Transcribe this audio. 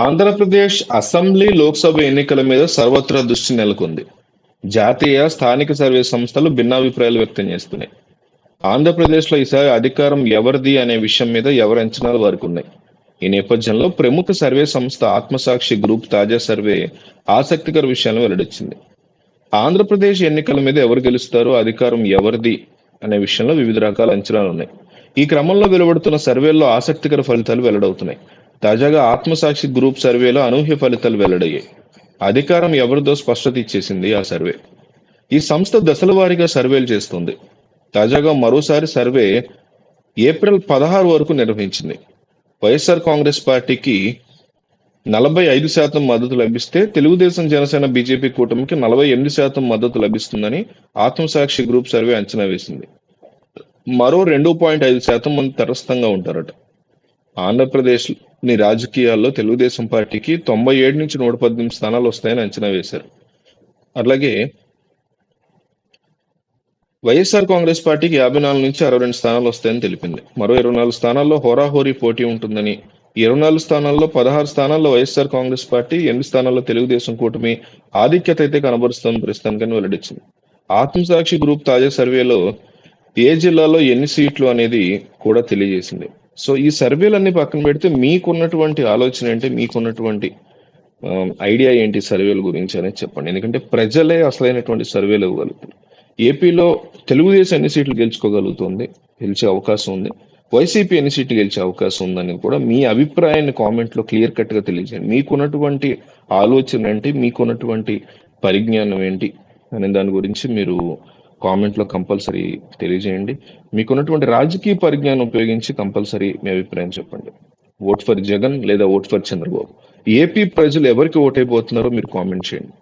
Andhra Pradesh assembly Lok Sabha ఎన్నికల మీద సర్వత్రా దృష్టి నెలకొంది. జాతీయ స్థానిక సర్వే సంస్థలు భిన్నాభిప్రాయాలు వ్యక్తం చేస్తున్నాయి. ఆంధ్రప్రదేశ్లో ఈసారి అధికారం ఎవరిది అనే విషయం మీద ఎవరి అంచనాలు వారికి ఉన్నాయి? ఈ నేపథ్యంలో ప్రముఖ సర్వే సంస్థ ఆత్మసాక్షి గ్రూప్ తాజా సర్వే ఆసక్తికర విషయాలను వెల్లడించింది. ఆంధ్రప్రదేశ్ ఎన్నికల మీద ఎవరు గెలుస్తారో అధికారం ఎవరిది అనే విషయంలో వివిధ రకాల అంచనాలు ఉన్నాయి. ఈ క్రమంలో వెలువడుతున్న సర్వేల్లో ఆసక్తికర ఫలితాలు వెల్లడవుతున్నాయి. తాజాగా ఆత్మసాక్షి గ్రూప్ సర్వేలో అనూహ్య ఫలితాలు వెల్లడయ్యాయి. అధికారం ఎవరిదో స్పష్టత ఇచ్చేసింది ఆ సర్వే. ఈ సంస్థ దశల వారీగా సర్వేలు చేస్తుంది. తాజాగా మరోసారి సర్వే ఏప్రిల్ పదహారు వరకు నిర్వహించింది. వైఎస్ఆర్ కాంగ్రెస్ పార్టీకి నలభై ఐదు శాతం మద్దతు లభిస్తే తెలుగుదేశం జనసేన బీజేపీ కూటమికి నలభై ఎనిమిది శాతం మద్దతు లభిస్తుందని ఆత్మసాక్షి గ్రూప్ సర్వే అంచనా వేసింది. మరో రెండు పాయింట్ ఐదు శాతం మంది తటస్థంగా ఉంటారట. ఆంధ్రప్రదేశ్ ని రాజకీయాల్లో తెలుగుదేశం పార్టీకి తొంభై ఏడు నుంచి నూట పద్దెనిమిది స్థానాలు వస్తాయని అంచనా వేశారు. అలాగే వైఎస్ఆర్ కాంగ్రెస్ పార్టీకి యాభై నాలుగు నుంచి అరవై రెండు స్థానాలు వస్తాయని తెలిపింది. మరో ఇరవై నాలుగు స్థానాల్లో హోరాహోరీ పోటీ ఉంటుందని ఇరవై నాలుగు స్థానాల్లో పదహారు స్థానాల్లో వైఎస్ఆర్ కాంగ్రెస్ పార్టీ ఎనిమిది స్థానాల్లో తెలుగుదేశం కూటమి ఆధిక్యత అయితే కనబరుస్తుందని ప్రస్తుతానికని వెల్లడించింది. ఆత్మసాక్షి గ్రూప్ తాజా సర్వేలో ఏ జిల్లాలో ఎన్ని సీట్లు అనేది కూడా తెలియజేసింది. సో ఈ సర్వేలన్నీ పక్కన పెడితే మీకున్నటువంటి ఆలోచన ఏంటి? మీకున్నటువంటి ఐడియా ఏంటి సర్వేల గురించి అనేది చెప్పండి. ఎందుకంటే ప్రజలే అసలైనటువంటి సర్వేలు ఇవ్వగలుగుతారు ఏపీలో తెలుగుదేశం ఎన్ని సీట్లు గెలుచుకోగలుగుతుంది? గెలిచే అవకాశం ఉంది. వైసీపీ ఎన్ని సీట్లు గెలిచే అవకాశం ఉందని కూడా మీ అభిప్రాయాన్ని కామెంట్లో క్లియర్ కట్గా తెలియజేయండి. మీకున్నటువంటి ఆలోచన ఏంటి? మీకున్నటువంటి పరిజ్ఞానం ఏంటి? అనే దాని గురించి మీరు కామెంట్లో కంపల్సరీ తెలియజేయండి. మీకున్నటువంటి రాజకీయ పరిజ్ఞానం ఉపయోగించి కంపల్సరీ మీ అభిప్రాయం చెప్పండి. ఓట్ ఫర్ జగన్ లేదా ఓట్ ఫర్ చంద్రబాబు. ఏపీ ప్రజలు ఎవరికి ఓటైపోతున్నారో మీరు కామెంట్ చేయండి.